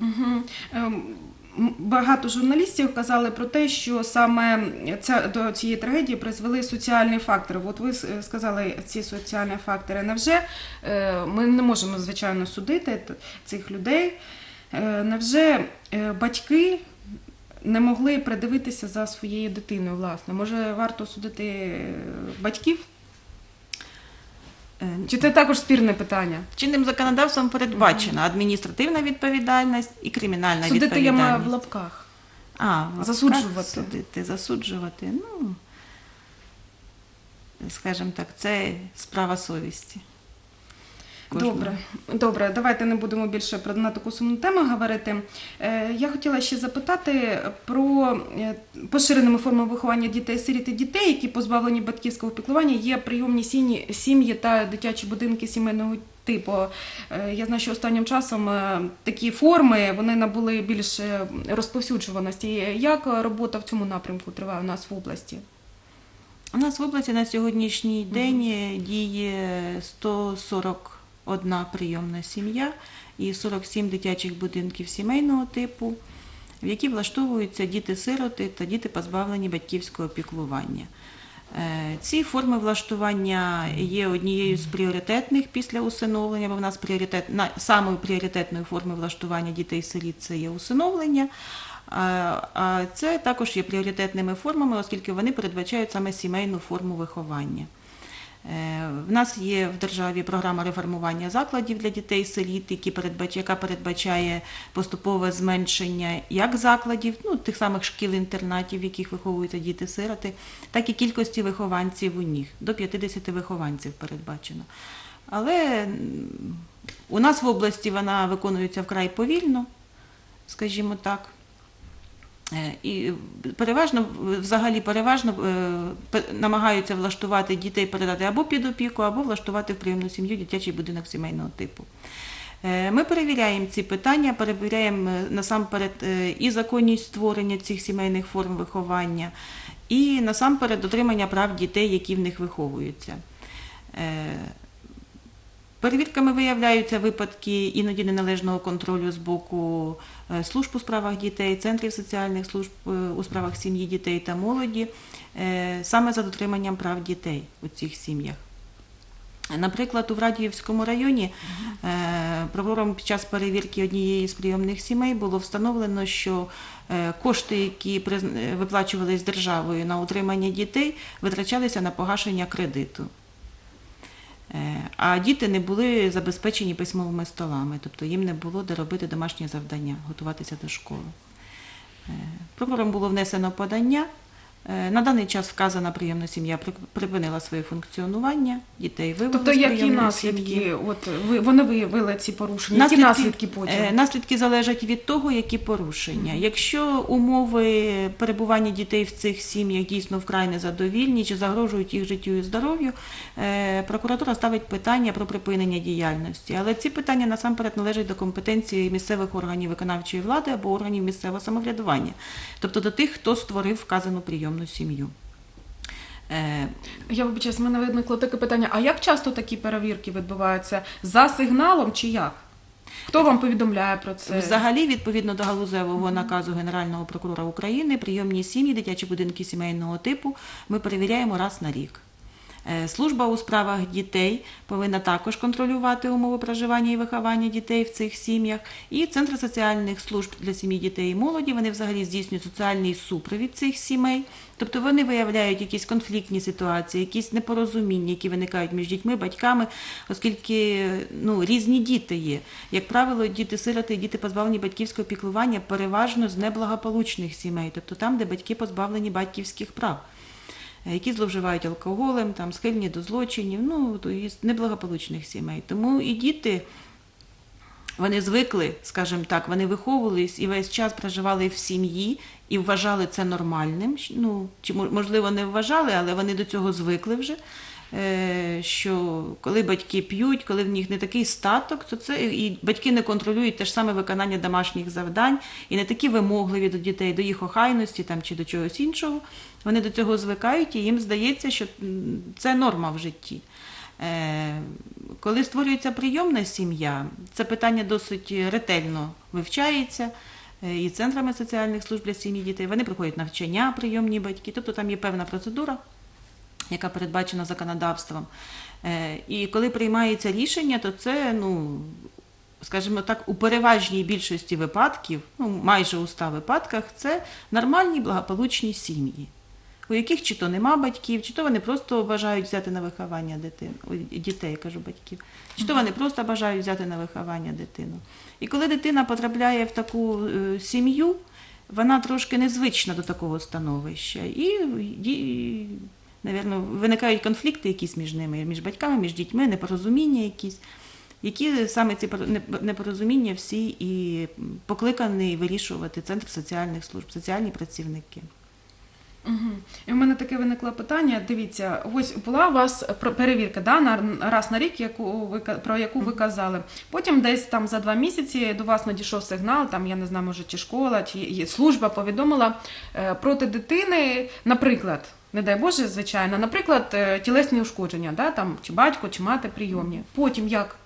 Угу. Багато журналістів казали про те, що саме ця, до цієї трагедії призвели соціальні фактори. От ви сказали ці соціальні фактори. Невже е, ми не можемо, звичайно, судити цих людей? Е, Невже е, батьки не могли придивитися за своєю дитиною, власне? Може, варто судити е, батьків? Е, Чи це також спірне питання? Чинним законодавством передбачена адміністративна відповідальність і кримінальна Судити я маю в лапках. А, в Засуджувати. Судити, засуджувати. Ну, скажімо так, це справа совісті. Кожного. Добре, добре, давайте не будемо більше про на таку сумну тему говорити. Е, я хотіла ще запитати про е, поширеними формами виховання дітей сиріт і дітей, які позбавлені батьківського піклування, є прийомні сім'ї, сім'ї та дитячі будинки сімейного типу. Е, я знаю, що останнім часом такі форми вони набули більш розповсюджуваності. Як робота в цьому напрямку триває у нас в області? У нас в області на сьогоднішній день е, діє 141 прийомна сім'я і 47 дитячих будинків сімейного типу, в які влаштовуються діти-сироти та діти, позбавлені батьківського піклування. Е, Ці форми влаштування є однією з пріоритетних після усиновлення, бо в нас пріоритет, самою пріоритетною формою влаштування дітей-сиріт це є усиновлення. А а це також є пріоритетними формами, оскільки вони передбачають саме сімейну форму виховання. Е, В нас є в державі програма реформування закладів для які передбач- яка передбачає поступове зменшення як закладів, ну тих самих шкіл-інтернатів, в яких виховуються діти-сироти, так і кількості вихованців у них. До 50 вихованців передбачено. Але у нас в області вона виконується вкрай повільно, скажімо так. Е, І переважно, взагалі переважно е, намагаються влаштувати дітей, передати або під опіку, або влаштувати в прийомну сім'ю дитячий будинок сімейного типу. Е, Ми перевіряємо ці питання, перевіряємо насамперед і законність створення цих сімейних форм виховання, і насамперед дотримання прав дітей, які в них виховуються. Перевірками виявляються випадки іноді неналежного контролю з боку е, служб у справах дітей, центрів соціальних служб е, у справах сім'ї, дітей та молоді, е, саме за дотриманням прав дітей у цих сім'ях. Наприклад, у Врадіївському районі прокурором під час перевірки однієї з прийомних сімей було встановлено, що кошти, які виплачувались державою на утримання дітей, витрачалися на погашення кредиту. Е, А діти не були забезпечені письмовими столами, тобто їм не було де робити домашні завдання, готуватися до школи. Е, Прокурором було внесено подання. Е, На даний час вказана прийомна сім'я при- припинила своє функціонування, дітей вивели Тобто, з які наслідки? сім'ї. От ви вони виявили ці порушення? Які наслідки потім? е, Наслідки залежать від того, які порушення. Якщо умови перебування дітей в цих сім'ях дійсно вкрай незадовільні чи загрожують їх життю і здоров'ю, е, прокуратура ставить питання про припинення діяльності. Але ці питання насамперед належать до компетенції місцевих органів виконавчої влади або органів місцевого самоврядування, тобто до тих, хто створив вказану прийомну сім'ю. Е, Я вибачаюсь, в мене виникло таке питання: а як часто такі перевірки відбуваються? За сигналом чи як? Хто вам повідомляє про це? Взагалі, відповідно до галузевого наказу Генерального прокурора України, прийомні сім'ї, дитячі будинки сімейного типу ми перевіряємо раз на рік. Е, Служба у справах дітей повинна також контролювати умови проживання і виховання дітей в цих сім'ях. І Центр соціальних служб для сім'ї, дітей і молоді вони взагалі здійснюють соціальний супровід цих сімей. Тобто вони виявляють якісь конфліктні ситуації, якісь непорозуміння, які виникають між дітьми, батьками, оскільки ну, різні діти є. Як правило, діти-сироти, діти позбавлені батьківського піклування переважно з неблагополучних сімей, тобто там, де батьки позбавлені батьківських прав. Е, Які зловживають алкоголем, там схильні до злочинів, ну то із неблагополучних сімей. Тому і діти вони звикли, скажімо так, вони виховувались і весь час проживали в сім'ї і вважали це нормальним. Ну, чи можливо не вважали, але вони до цього звикли вже. Е, Що коли батьки п'ють, коли в них не такий статок, то це і батьки не контролюють те ж саме виконання домашніх завдань і не такі вимогливі до дітей, до їх охайності там чи до чогось іншого. Вони до цього звикають, і їм здається, що це норма в житті. Е, Коли створюється прийомна сім'я, це питання досить ретельно вивчається е, і центрами соціальних служб для сім'ї дітей. Вони проходять навчання прийомні батьки, тобто там є певна процедура, яка передбачена законодавством. Е, І коли приймається рішення, то це, ну, скажімо так, у переважній більшості випадків, ну, майже у 100 випадках, це нормальні благополучні сім'ї, у яких чи то нема батьків, чи то вони просто бажають взяти на виховання дитину, дітей, кажу батьків, чи то вони просто бажають взяти на виховання дитину. І коли дитина потрапляє в таку е, сім'ю, вона трошки незвична до такого становища. І, і Навірно, виникають конфлікти якісь між ними, між батьками, між дітьми, непорозуміння якісь, які саме ці непорозуміння всі і покликані вирішувати Центр соціальних служб, соціальні працівники. Угу. І в мене таке виникло питання. Дивіться, ось була у вас перевірка да, на раз на рік, яку ви про яку ви казали. Потім десь там за два місяці до вас надійшов сигнал, там я не знаю, може чи школа, чи служба повідомила е, проти дитини, наприклад. Не дай Боже, звичайно, наприклад, е, тілесні ушкодження, да, там, чи батько, чи мати прийомні. Потім як?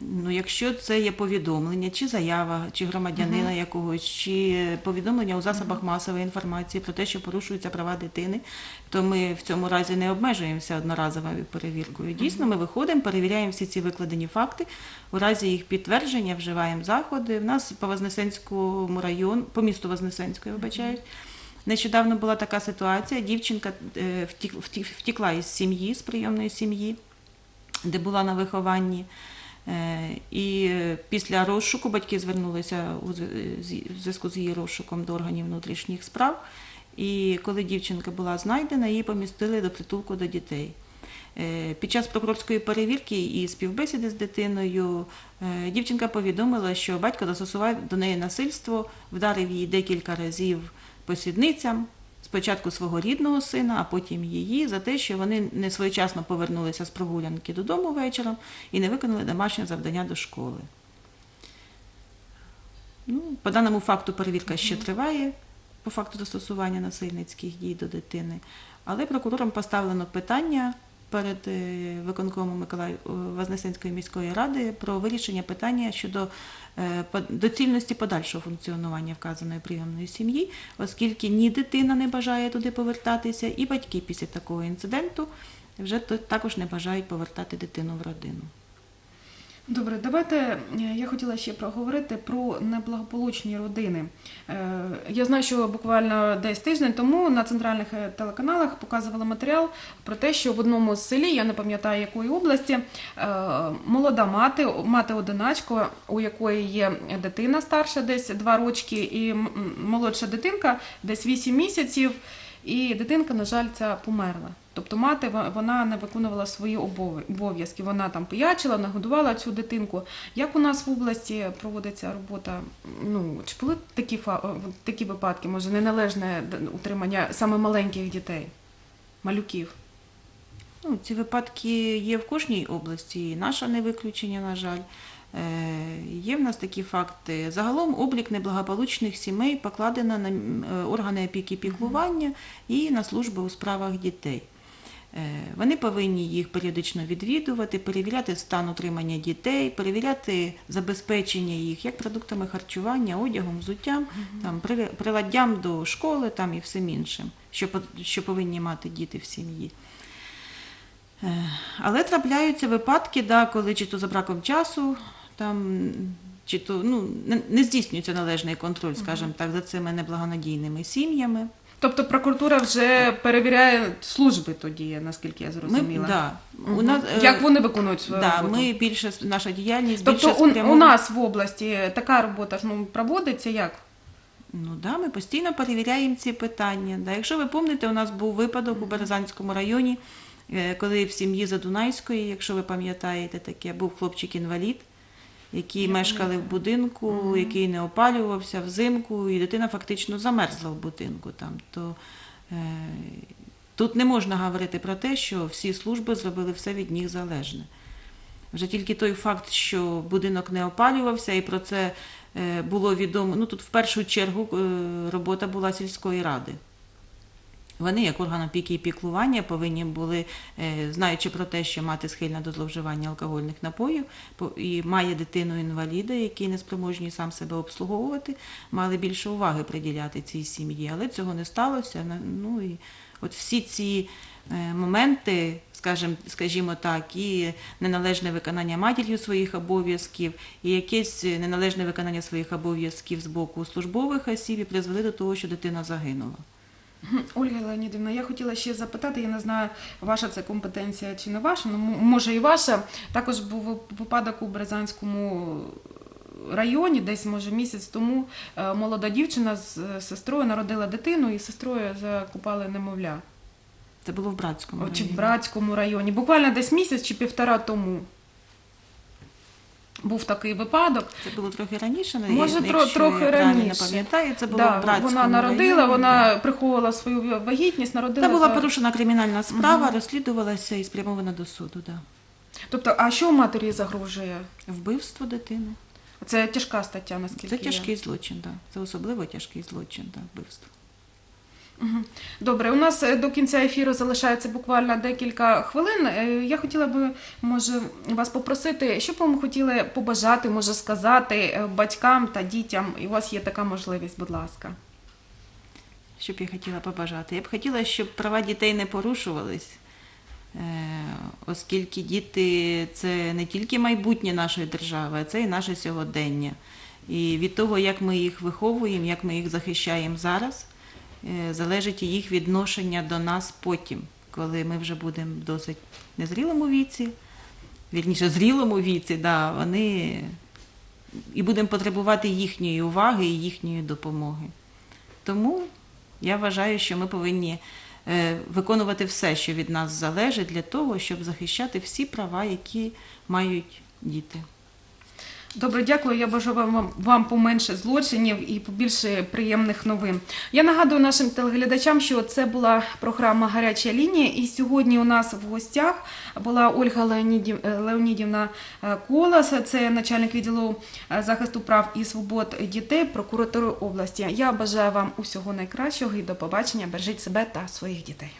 Ну, якщо це є повідомлення, чи заява, чи громадянина якогось, чи повідомлення у засобах масової інформації про те, що порушуються права дитини, то ми в цьому разі не обмежуємося одноразовою перевіркою. Дійсно, ми виходимо, перевіряємо всі ці викладені факти. У разі їх підтвердження вживаємо заходи. В нас по Вознесенському району, по місту Вознесенської, вибачають. Нещодавно була така ситуація. Дівчинка е, втік- втік- втікла із сім'ї, з прийомної сім'ї, де була на вихованні. Е, І е, після розшуку батьки звернулися у зв'язку з її розшуком до органів внутрішніх справ. І коли дівчинка була знайдена, її помістили до притулку до дітей. Під час прокурорської перевірки і співбесіди з дитиною дівчинка повідомила, що батько застосував до неї насильство, вдарив її декілька разів по сідницям, спочатку свого рідного сина, а потім її, за те, що вони не своєчасно повернулися з прогулянки додому вечором і не виконали домашнє завдання до школи. Ну, по даному факту перевірка ще триває по факту застосування насильницьких дій до дитини, але прокурором поставлено питання перед е, виконкомом Миколаїв е, Вознесенської міської ради про вирішення питання щодо е, доцільності подальшого функціонування вказаної прийомної сім'ї, оскільки ні дитина не бажає туди повертатися, і батьки після такого інциденту вже також не бажають повертати дитину в родину. Добре, давайте е, я хотіла ще проговорити про неблагополучні родини. Е, Я знаю, що буквально десь тиждень тому на центральних е, телеканалах показували матеріал про те, що в одному з селі, я не пам'ятаю якої області, молода мати, мати одиначка, у якої є дитина старша, десь два рочки, і молодша дитинка, десь 8 місяців. І дитинка, на жаль, ця померла. Тобто мати вона не виконувала свої обов'язки. Вона там пиячила, нагодувала цю дитинку. Як у нас в області проводиться робота? Ну чи були такі такі випадки? Може, неналежне утримання саме маленьких дітей, малюків? Ну, ці випадки є в кожній області, і наша не виключення, на жаль. Е, Є в нас такі факти. Загалом облік неблагополучних сімей покладено на е, органи опіки піклування і на служби у справах дітей. Е, Вони повинні їх періодично відвідувати, перевіряти стан утримання дітей, перевіряти забезпечення їх як продуктами харчування, одягом, взуттям, там, приладдям до школи там, і всім іншим, що, що повинні мати діти в сім'ї. Е, Але трапляються випадки, да, коли чи то за браком часу, там, чи то ну, не- не здійснюється належний контроль, скажімо так, за цими неблагонадійними сім'ями. Тобто прокуратура вже перевіряє служби тоді, наскільки я Ми, зрозуміла. да, Мгм. у нас, е, Як вони виконують свою да, роботу? ми більше, наша діяльність Тобто більше у, у нас в області така робота ж ну, проводиться як? Ну да, ми постійно перевіряємо ці питання. Да. Якщо ви пам'ятаєте, у нас був випадок у Березанському районі, е, коли в сім'ї Задунайської, якщо ви пам'ятаєте таке, був хлопчик-інвалід, які мешкали в будинку, який не опалювався взимку, і дитина фактично замерзла в будинку там. То е, тут не можна говорити про те, що всі служби зробили все від них залежне. Вже тільки той факт, що будинок не опалювався, і про це е, було відомо. Ну тут в першу чергу е, робота була сільської ради. Вони, як орган опіки і піклування, повинні були, е, знаючи про те, що мати схильна до зловживання алкогольних напоїв, і має дитину інваліда, який не спроможний сам себе обслуговувати, мали більше уваги приділяти цій сім'ї. Але цього не сталося. Ну і от всі ці е, моменти, скажімо, скажімо так, і неналежне виконання матір'ю своїх обов'язків, і якесь неналежне виконання своїх обов'язків з боку службових осіб і призвели до того, що дитина загинула. Ольга Леонідівна, я хотіла ще запитати, я не знаю, ваша це компетенція чи не ваша, ну може і ваша. Також був ви- випадок у Березанському районі, десь може місяць тому е, молода дівчина з е, сестрою народила дитину і сестрою закупали немовля. Це було в братському. О, Чи в братському районі. Буквально десь місяць чи півтора тому. Був такий випадок. Це було трохи раніше, але Може, тро- трохи я раніше. не пам'ятаю, це було Да, в вона народила, районі. вона приховувала свою вагітність, народила. Та була та- порушена кримінальна справа, розслідувалася і спрямована до суду. Да. Тобто, а що матері загрожує? Вбивство дитини. Це тяжка стаття, наскільки Це тяжкий злочин, да. Це особливо тяжкий злочин, да, вбивство. Добре, у нас е, до кінця ефіру залишається буквально декілька хвилин. Е, Я хотіла би, може, вас попросити, що б ви хотіли побажати, може сказати е, батькам та дітям, і у вас є така можливість, будь ласка. Що б я хотіла побажати? Я б хотіла, щоб права дітей не порушувались, оскільки діти це не тільки майбутнє нашої держави, а це і наше сьогодення. І від того, як ми їх виховуємо, як ми їх захищаємо зараз, залежить і їх відношення до нас потім, коли ми вже будемо в досить незрілому віці, вірніше, зрілому віці, да, вони і будемо потребувати їхньої уваги і їхньої допомоги. Тому я вважаю, що ми повинні е, виконувати все, що від нас залежить, для того, щоб захищати всі права, які мають діти. Добре, дякую. Я бажаю вам, вам поменше злочинів і побільше приємних новин. Я нагадую нашим телеглядачам, що це була програма Гаряча лінія. І сьогодні у нас в гостях була Ольга Леонідів, е, Леонідівна е, Колас, це начальник відділу е, захисту прав і свобод дітей прокуратури області. Я бажаю вам усього найкращого і до побачення. Бережіть себе та своїх дітей.